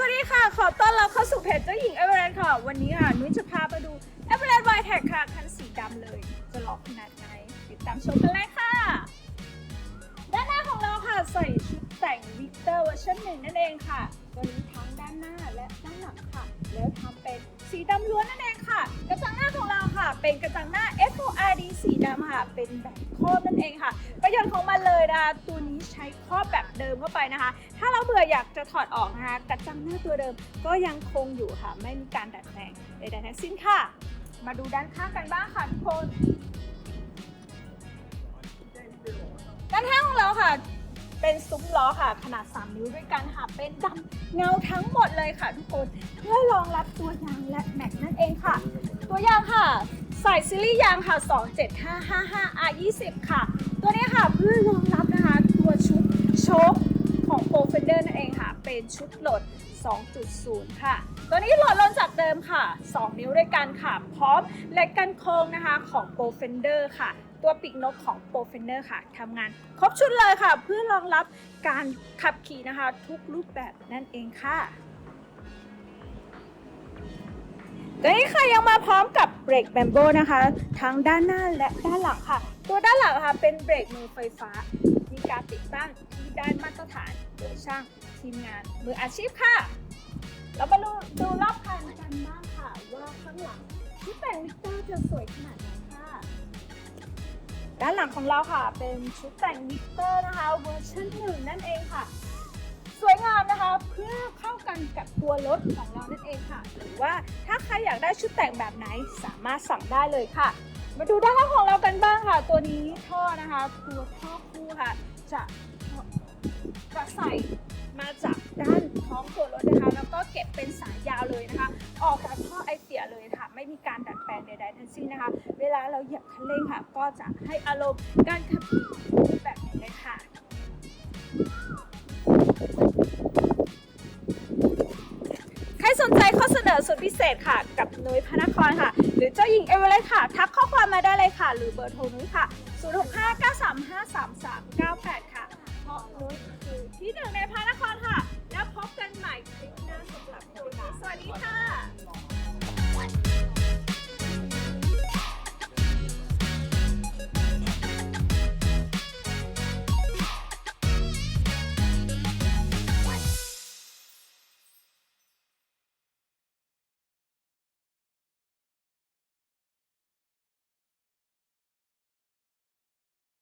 สวัสดีค่ะ ขอต้อนรับเข้าสู่เพจเจ้าหญิงเอเวอเรสต์ค่ะ วันนี้ค่ะนุ้ยจะพาไปดูเอเวอเรสต์ไวแท็กค่ะ คันสีดำเลย จะหล่อขนาดไหนติดตามชมกันเลยค่ะ ด้านหน้าของเราค่ะ ใส่ชุดแต่งวิกเตอร์เวอร์ชันหนึ่งนั่นเองค่ะ ตัวนี้ทั้งด้านหน้าและด้านหลังค่ะ แล้วทำเป็นสีดำล้วนนั่นเองค่ะ กระจังหน้าของเราค่ะ เป็นกระจังหน้า FORD สีดำค่ะ เป็นแบบครอบนั่นเองค่ะ ประโยชน์ของมันเลยนะคะตัวนี้ใช้ครอบแบบเดิมเข้าไปนะคะ ถ้าเราเบื่ออยากจะถอดออกนะคะกระจังหน้าตัวเดิมก็ยังคงอยู่ค่ะ ไม่มีการดัดแปลงใดๆทั้งสิ้นค่ะ มาดูด้านข้างกันบ้างค่ะทุกคนด้านข้างของเราค่ะเป็นซุ้มล้อค่ะ ขนาด 3 นิ้วด้วยกันค่ะ เป็นดำเงาทั้งหมดเลยค่ะ ทุกคนเพื่อรองรับตัวยางและแม็กนั่นเองค่ะ ตัวยางค่ะ ใส่ซีรีส์ยางค่ะ 27555 R20 ค่ะ ตัวนี้ค่ะเพื่อรองรับนะคะ ตัวชุดโชคของ Pro Fender นั่นเองค่ะ เป็นชุดโหลด 2.0 ค่ะ ตัวนี้โหลดลงจากเดิมค่ะ 2 นิ้วด้วยกันค่ะ พร้อมและกันโค้งนะคะของ Pro Fender ค่ะตัวปีกนกของ Pro Fender ค่ะทำงานครบชุดเลยค่ะ เพื่อรองรับการขับขี่นะคะ ทุกรูปแบบนั่นเองค่ะ ตัวนี้ค่ะยังมาพร้อมกับเบรกแบมโบนะคะ ทั้งด้านหน้าและด้านหลังค่ะ ตัวด้านหลังค่ะเป็นเบรกมือไฟฟ้า มีการติดตั้งที่ด้านมาตรฐานโดยช่างทีมงานมืออาชีพค่ะ เรามาดูดูรอบคันกันบ้างค่ะ ว่าข้างหลังที่แต่งวิกเตอร์จะสวยขนาดไหนค่ะ ด้านหลังของเราค่ะเป็นชุดแต่งวิกเตอร์นะคะเวอร์ชันหนึ่งนั่นเองค่ะามนะคะเพื่อเข้ากันกับตัวรถของเรานั่นเองค่ะ หรือว่าถ้าใครอยากได้ชุดแต่งแบบไหนสามารถสั่งได้เลยค่ะ มาดูด้านล่างของเรากันบ้างค่ะ ตัวนี้ท่อนะคะตัวท่อคู่ค่ะ จะจะใส่มาจากด้านท้องตัวรถนะคะ แล้วก็เก็บเป็นสายยาวเลยนะคะ ออกจากท่อไอเสียเลยค่ะ ไม่มีการดัดแปลงใดๆทั้งสิ้นนะคะ เวลาเราเหยียบคันเร่งค่ะ ก็จะให้อารมณ์การขับขี่แสุดพิเศษค่ะ กับนุ้ยพนครค่ะ หรือเจ้าหญิงเอเวอเรสต์ค่ะ ทักข้อความมาได้เลยค่ะ หรือเบอร์โทรนุ้ยค่ะ 0659353398ค่ะเพรา